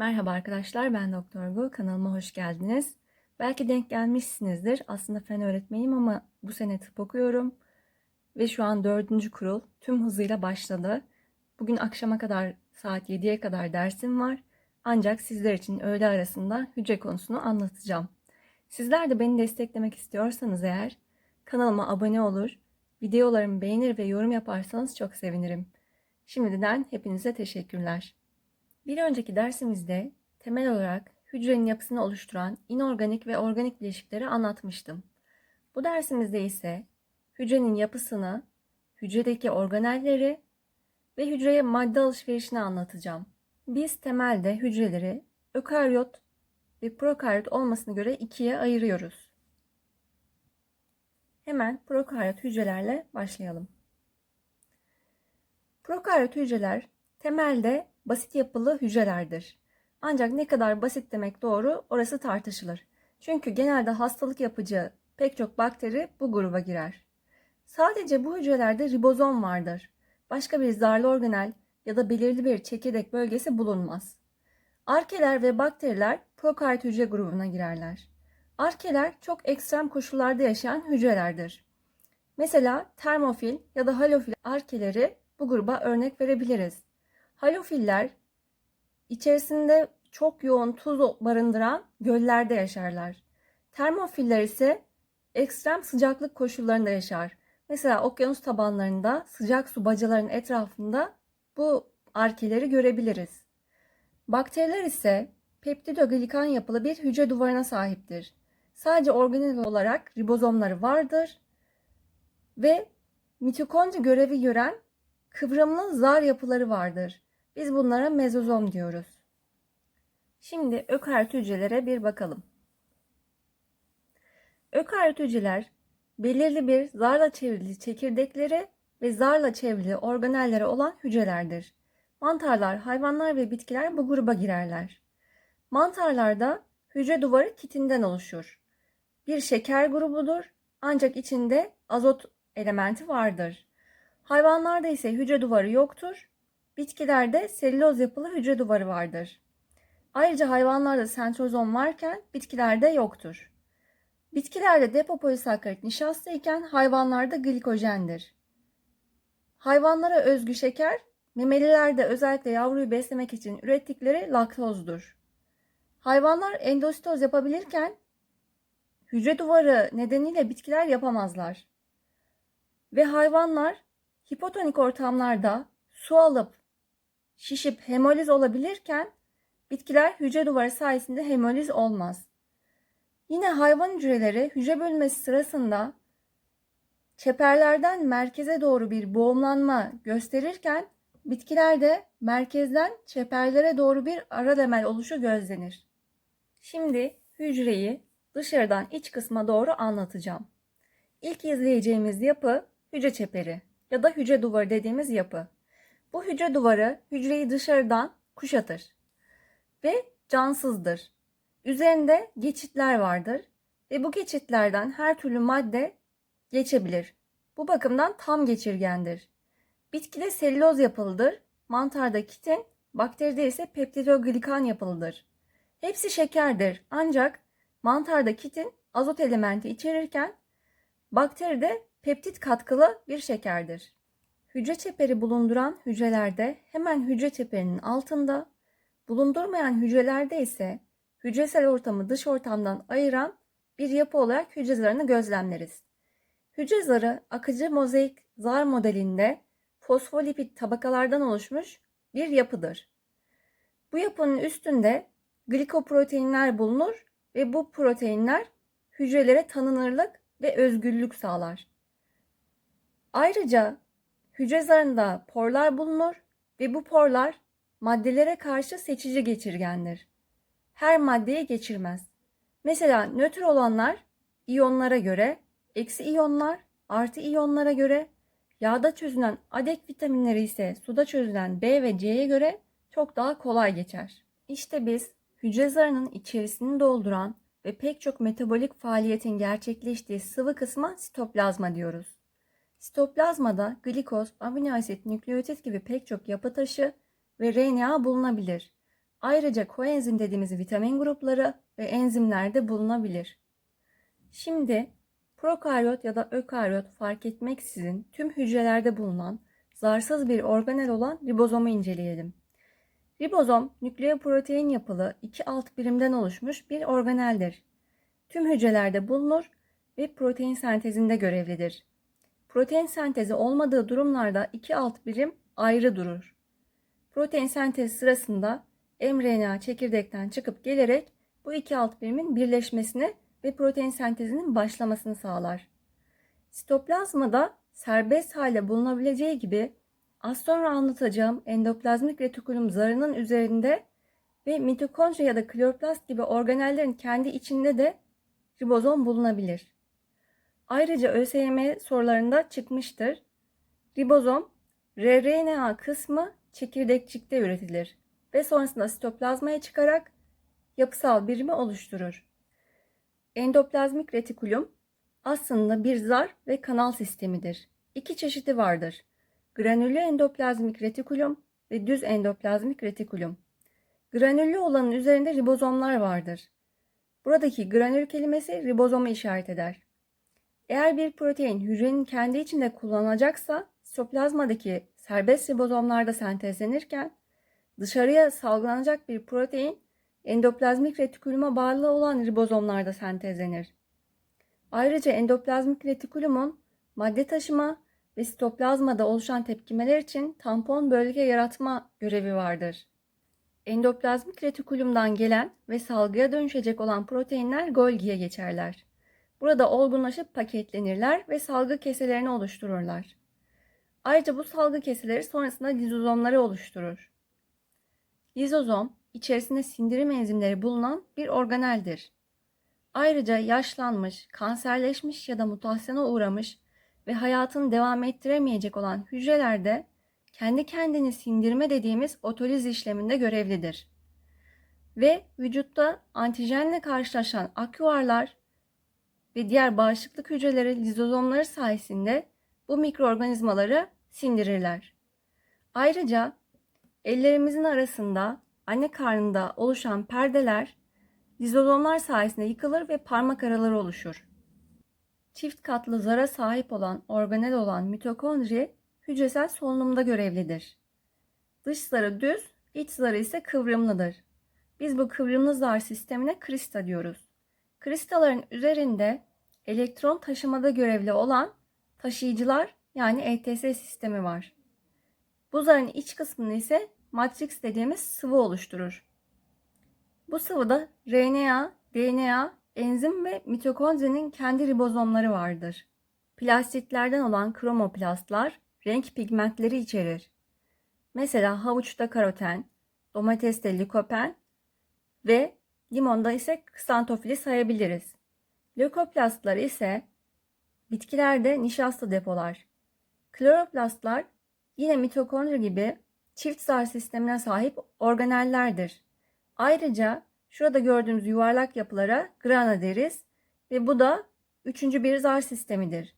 Merhaba arkadaşlar, ben Doktor Gu. Kanalıma hoş geldiniz. Belki denk gelmişsinizdir. Aslında fen öğretmeniyim ama bu sene tıp okuyorum. Ve şu an dördüncü kurul tüm hızıyla başladı. Bugün akşama kadar saat 7'ye kadar dersim var. Ancak sizler için öğle arasında hücre konusunu anlatacağım. Sizler de beni desteklemek istiyorsanız eğer kanalıma abone olur, videolarımı beğenir ve yorum yaparsanız çok sevinirim. Şimdiden hepinize teşekkürler. Bir önceki dersimizde temel olarak hücrenin yapısını oluşturan inorganik ve organik bileşikleri anlatmıştım. Bu dersimizde ise hücrenin yapısını, hücredeki organelleri ve hücreye madde alışverişini anlatacağım. Biz temelde hücreleri ökaryot ve prokaryot olmasına göre ikiye ayırıyoruz. Hemen prokaryot hücrelerle başlayalım. Prokaryot hücreler temelde basit yapılı hücrelerdir. Ancak ne kadar basit demek doğru orası tartışılır. Çünkü genelde hastalık yapıcı pek çok bakteri bu gruba girer. Sadece bu hücrelerde ribozom vardır. Başka bir zarlı organel ya da belirli bir çekirdek bölgesi bulunmaz. Arkeler ve bakteriler prokaryot hücre grubuna girerler. Arkeler çok ekstrem koşullarda yaşayan hücrelerdir. Mesela termofil ya da halofil arkeleri bu gruba örnek verebiliriz. Halofiller içerisinde çok yoğun tuz barındıran göllerde yaşarlar. Termofiller ise ekstrem sıcaklık koşullarında yaşar. Mesela okyanus tabanlarında sıcak su bacaların etrafında bu arkeleri görebiliriz. Bakteriler ise peptidoglikan yapılı bir hücre duvarına sahiptir. Sadece organel olarak ribozomları vardır ve mitokondri görevi gören kıvrımlı zar yapıları vardır. Biz bunlara mezozom diyoruz. Şimdi ökaryot hücrelere bir bakalım. Ökaryot hücreler belirli bir zarla çevrili çekirdekleri ve zarla çevrili organelleri olan hücrelerdir. Mantarlar, hayvanlar ve bitkiler bu gruba girerler. Mantarlarda hücre duvarı kitinden oluşur. Bir şeker grubudur ancak içinde azot elementi vardır. Hayvanlarda ise hücre duvarı yoktur Bitkilerde selüloz yapılı hücre duvarı vardır. Ayrıca hayvanlarda sentrozom varken bitkilerde yoktur. Bitkilerde depopolisakkarit nişasta iken hayvanlarda glikojendir. Hayvanlara özgü şeker, memelilerde özellikle yavruyu beslemek için ürettikleri laktozdur. Hayvanlar endositoz yapabilirken hücre duvarı nedeniyle bitkiler yapamazlar. Ve hayvanlar hipotonik ortamlarda su alıp şişip hemoliz olabilirken bitkiler hücre duvarı sayesinde hemoliz olmaz. Yine hayvan hücreleri hücre bölünmesi sırasında çeperlerden merkeze doğru bir boğumlanma gösterirken bitkilerde merkezden çeperlere doğru bir ara lemel oluşu gözlenir. Şimdi hücreyi dışarıdan iç kısma doğru anlatacağım. İlk izleyeceğimiz yapı hücre çeperi ya da hücre duvarı dediğimiz yapı. Bu hücre duvarı hücreyi dışarıdan kuşatır ve cansızdır. Üzerinde geçitler vardır ve bu geçitlerden her türlü madde geçebilir. Bu bakımdan tam geçirgendir. Bitkide selüloz yapılıdır, mantarda kitin, bakteride ise peptidoglikan yapılıdır. Hepsi şekerdir ancak mantarda kitin azot elementi içerirken bakteride peptit katkılı bir şekerdir. Hücre çeperi bulunduran hücrelerde hemen hücre çeperinin altında, bulundurmayan hücrelerde ise hücresel ortamı dış ortamdan ayıran bir yapı olarak hücre zarını gözlemleriz. Hücre zarı akıcı mozaik zar modelinde fosfolipid tabakalardan oluşmuş bir yapıdır. Bu yapının üstünde glikoproteinler bulunur ve bu proteinler hücrelere tanınırlık ve özgürlük sağlar. Ayrıca Hücre zarında porlar bulunur ve bu porlar maddelere karşı seçici geçirgendir. Her maddeye geçirmez. Mesela nötr olanlar iyonlara göre, eksi iyonlar artı iyonlara göre, yağda çözünen adek vitaminleri ise suda çözülen B ve C'ye göre çok daha kolay geçer. İşte biz hücre zarının içerisini dolduran ve pek çok metabolik faaliyetin gerçekleştiği sıvı kısma sitoplazma diyoruz. Sitoplazmada glikoz, amino asit, nükleotit gibi pek çok yapı taşı ve RNA bulunabilir. Ayrıca koenzim dediğimiz vitamin grupları ve enzimler de bulunabilir. Şimdi prokaryot ya da ökaryot fark etmeksizin tüm hücrelerde bulunan zarsız bir organel olan ribozomu inceleyelim. Ribozom nükleoprotein yapılı iki alt birimden oluşmuş bir organeldir. Tüm hücrelerde bulunur ve protein sentezinde görevlidir. Protein sentezi olmadığı durumlarda iki alt birim ayrı durur. Protein sentezi sırasında mRNA çekirdekten çıkıp gelerek bu iki alt birimin birleşmesini ve protein sentezinin başlamasını sağlar. Sitoplazmada serbest halde bulunabileceği gibi az sonra anlatacağım endoplazmik retikulum zarının üzerinde ve mitokondri ya da kloroplast gibi organellerin kendi içinde de ribozom bulunabilir. Ayrıca ÖSYM sorularında çıkmıştır. Ribozom rRNA kısmı çekirdekçikte üretilir ve sonrasında sitoplazmaya çıkarak yapısal birimi oluşturur. Endoplazmik retikulum aslında bir zar ve kanal sistemidir. İki çeşidi vardır. Granüllü endoplazmik retikulum ve düz endoplazmik retikulum. Granüllü olanın üzerinde ribozomlar vardır. Buradaki granül kelimesi ribozomu işaret eder. Eğer bir protein hücrenin kendi içinde kullanılacaksa sitoplazmadaki serbest ribozomlarda sentezlenirken dışarıya salgılanacak bir protein endoplazmik retikuluma bağlı olan ribozomlarda sentezlenir. Ayrıca endoplazmik retikulumun madde taşıma ve sitoplazmada oluşan tepkimeler için tampon bölge yaratma görevi vardır. Endoplazmik retikulumdan gelen ve salgıya dönüşecek olan proteinler Golgi'ye geçerler. Burada olgunlaşıp paketlenirler ve salgı keselerini oluştururlar. Ayrıca bu salgı keseleri sonrasında lizozomları oluşturur. Lizozom, içerisinde sindirim enzimleri bulunan bir organeldir. Ayrıca yaşlanmış, kanserleşmiş ya da mutasyona uğramış ve hayatını devam ettiremeyecek olan hücrelerde kendi kendini sindirme dediğimiz otoliz işleminde görevlidir. Ve vücutta antijenle karşılaşan aküvarlar ve diğer bağışıklık hücreleri lizozomları sayesinde bu mikroorganizmaları sindirirler. Ayrıca ellerimizin arasında anne karnında oluşan perdeler lizozomlar sayesinde yıkılır ve parmak araları oluşur. Çift katlı zara sahip olan organel olan mitokondri hücresel solunumda görevlidir. Dış zarı düz, iç zarı ise kıvrımlıdır. Biz bu kıvrımlı zar sistemine krista diyoruz. Kristaların üzerinde elektron taşımada görevli olan taşıyıcılar yani ETS sistemi var. Bu zarın iç kısmını ise matrix dediğimiz sıvı oluşturur. Bu sıvıda RNA, DNA, enzim ve mitokondrinin kendi ribozomları vardır. Plastitlerden olan kromoplastlar renk pigmentleri içerir. Mesela havuçta karoten, domateste likopen ve limonda ise ksantofili sayabiliriz. Lökoplastlar ise bitkilerde nişasta depolar. Kloroplastlar yine mitokondri gibi çift zar sistemine sahip organellerdir. Ayrıca şurada gördüğümüz yuvarlak yapılara grana deriz ve bu da üçüncü bir zar sistemidir.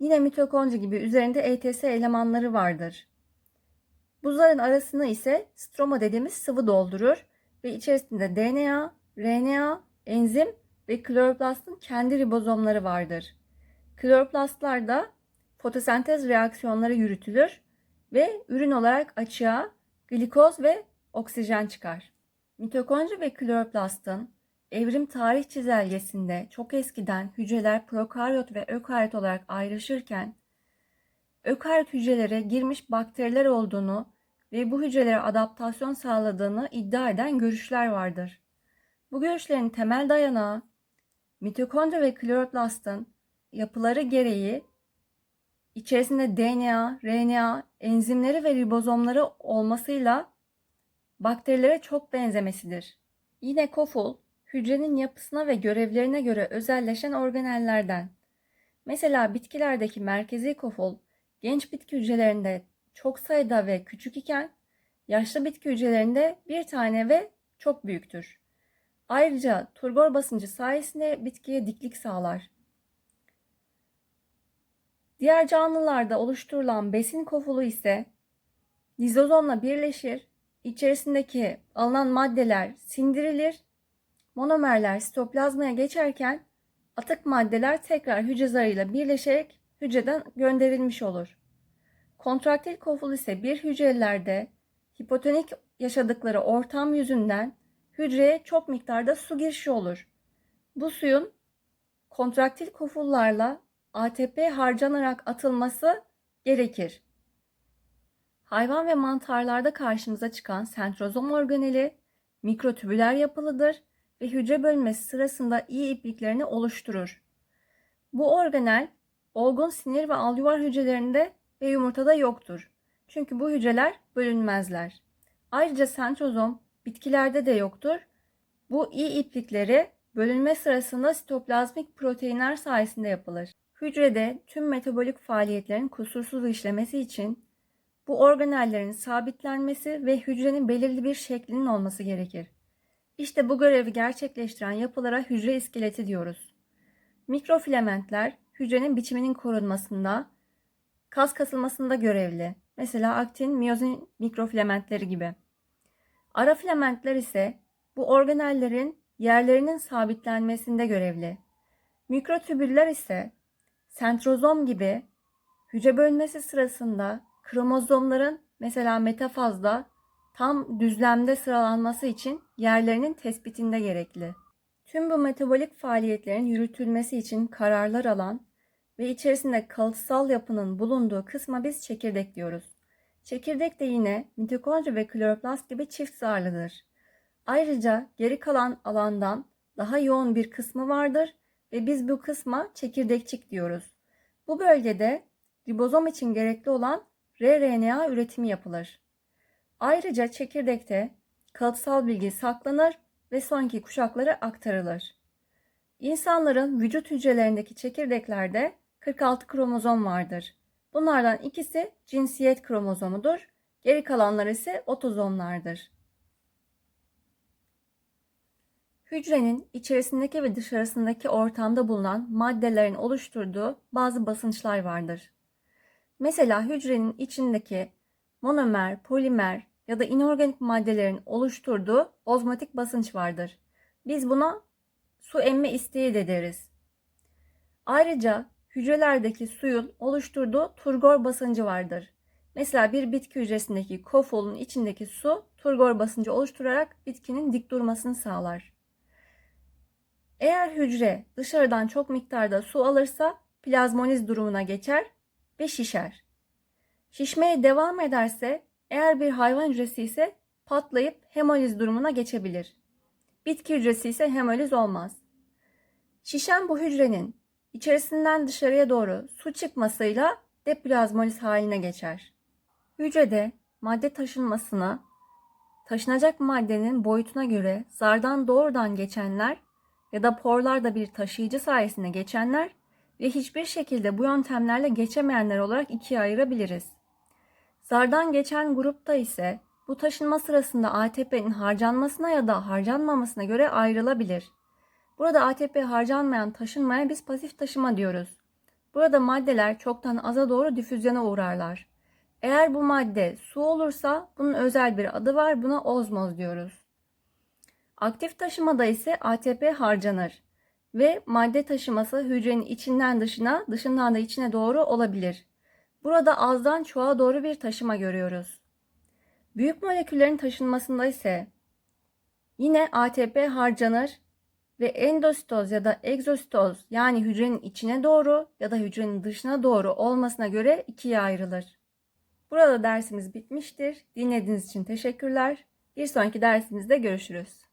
Yine mitokondri gibi üzerinde ETS elemanları vardır. Buzların arasını ise stroma dediğimiz sıvı doldurur ve içerisinde DNA, RNA, enzim ve kloroplastın kendi ribozomları vardır. Kloroplastlarda fotosentez reaksiyonları yürütülür ve ürün olarak açığa glikoz ve oksijen çıkar. Mitokondri ve kloroplastın evrim tarih çizelgesinde çok eskiden hücreler prokaryot ve ökaryot olarak ayrışırken ökaryot hücrelere girmiş bakteriler olduğunu ve bu hücrelere adaptasyon sağladığını iddia eden görüşler vardır. Bu görüşlerin temel dayanağı mitokondri ve kloroplastın yapıları gereği içerisinde DNA, RNA, enzimleri ve ribozomları olmasıyla bakterilere çok benzemesidir. Yine koful, hücrenin yapısına ve görevlerine göre özelleşen organellerden. Mesela bitkilerdeki merkezi koful, genç bitki hücrelerinde çok sayıda ve küçük iken, yaşlı bitki hücrelerinde bir tane ve çok büyüktür. Ayrıca turgor basıncı sayesinde bitkiye diklik sağlar. Diğer canlılarda oluşturulan besin kofulu ise lizozomla birleşir, içerisindeki alınan maddeler sindirilir. Monomerler sitoplazmaya geçerken atık maddeler tekrar hücre zarıyla birleşerek hücreden gönderilmiş olur. Kontraktil koful ise bir hücrelerde hipotonik yaşadıkları ortam yüzünden hücreye çok miktarda su girişi olur. Bu suyun kontraktil kofullarla ATP harcanarak atılması gerekir. Hayvan ve mantarlarda karşımıza çıkan sentrozom organeli mikrotübüler yapılıdır ve hücre bölünmesi sırasında iyi ipliklerini oluşturur. Bu organel olgun sinir ve alüvar hücrelerinde ve yumurtada yoktur. Çünkü bu hücreler bölünmezler. Ayrıca sentrozom bitkilerde de yoktur. Bu iyi iplikleri bölünme sırasında sitoplazmik proteinler sayesinde yapılır. Hücrede tüm metabolik faaliyetlerin kusursuz işlemesi için bu organellerin sabitlenmesi ve hücrenin belirli bir şeklinin olması gerekir. İşte bu görevi gerçekleştiren yapılara hücre iskeleti diyoruz. Mikrofilamentler hücrenin biçiminin korunmasında, kas kasılmasında görevli. Mesela aktin, miyozin mikrofilamentleri gibi. Ara filamentler ise bu organellerin yerlerinin sabitlenmesinde görevli. Mikrotübüller ise sentrozom gibi hücre bölünmesi sırasında kromozomların mesela metafazda tam düzlemde sıralanması için yerlerinin tespitinde gerekli. Tüm bu metabolik faaliyetlerin yürütülmesi için kararlar alan ve içerisinde kalıtsal yapının bulunduğu kısma biz çekirdek diyoruz. Çekirdek de yine mitokondri ve kloroplast gibi çift zarlıdır. Ayrıca geri kalan alandan daha yoğun bir kısmı vardır ve biz bu kısma çekirdekçik diyoruz. Bu bölgede ribozom için gerekli olan rRNA üretimi yapılır. Ayrıca çekirdekte kalıtsal bilgi saklanır ve sonraki kuşaklara aktarılır. İnsanların vücut hücrelerindeki çekirdeklerde 46 kromozom vardır. Bunlardan ikisi cinsiyet kromozomudur. Geri kalanlar ise otozomlardır. Hücrenin içerisindeki ve dışarısındaki ortamda bulunan maddelerin oluşturduğu bazı basınçlar vardır. Mesela hücrenin içindeki monomer, polimer ya da inorganik maddelerin oluşturduğu ozmotik basınç vardır. Biz buna su emme isteği de deriz. Ayrıca hücrelerdeki suyun oluşturduğu turgor basıncı vardır. Mesela bir bitki hücresindeki kofolun içindeki su turgor basıncı oluşturarak bitkinin dik durmasını sağlar. Eğer hücre dışarıdan çok miktarda su alırsa plazmoniz durumuna geçer ve şişer. Şişmeye devam ederse eğer bir hayvan hücresi ise patlayıp hemoliz durumuna geçebilir. Bitki hücresi ise hemoliz olmaz. Şişen bu hücrenin içerisinden dışarıya doğru su çıkmasıyla deplazmoliz haline geçer. Hücrede madde taşınmasına taşınacak maddenin boyutuna göre zardan doğrudan geçenler ya da porlarda bir taşıyıcı sayesinde geçenler ve hiçbir şekilde bu yöntemlerle geçemeyenler olarak ikiye ayırabiliriz. Zardan geçen grupta ise bu taşınma sırasında ATP'nin harcanmasına ya da harcanmamasına göre ayrılabilir. Burada ATP harcanmayan taşınmaya biz pasif taşıma diyoruz. Burada maddeler çoktan aza doğru difüzyona uğrarlar. Eğer bu madde su olursa bunun özel bir adı var buna ozmoz diyoruz. Aktif taşımada ise ATP harcanır ve madde taşıması hücrenin içinden dışına, dışından da içine doğru olabilir. Burada azdan çoğa doğru bir taşıma görüyoruz. Büyük moleküllerin taşınmasında ise yine ATP harcanır ve endositoz ya da egzositoz yani hücrenin içine doğru ya da hücrenin dışına doğru olmasına göre ikiye ayrılır. Burada dersimiz bitmiştir. Dinlediğiniz için teşekkürler. Bir sonraki dersimizde görüşürüz.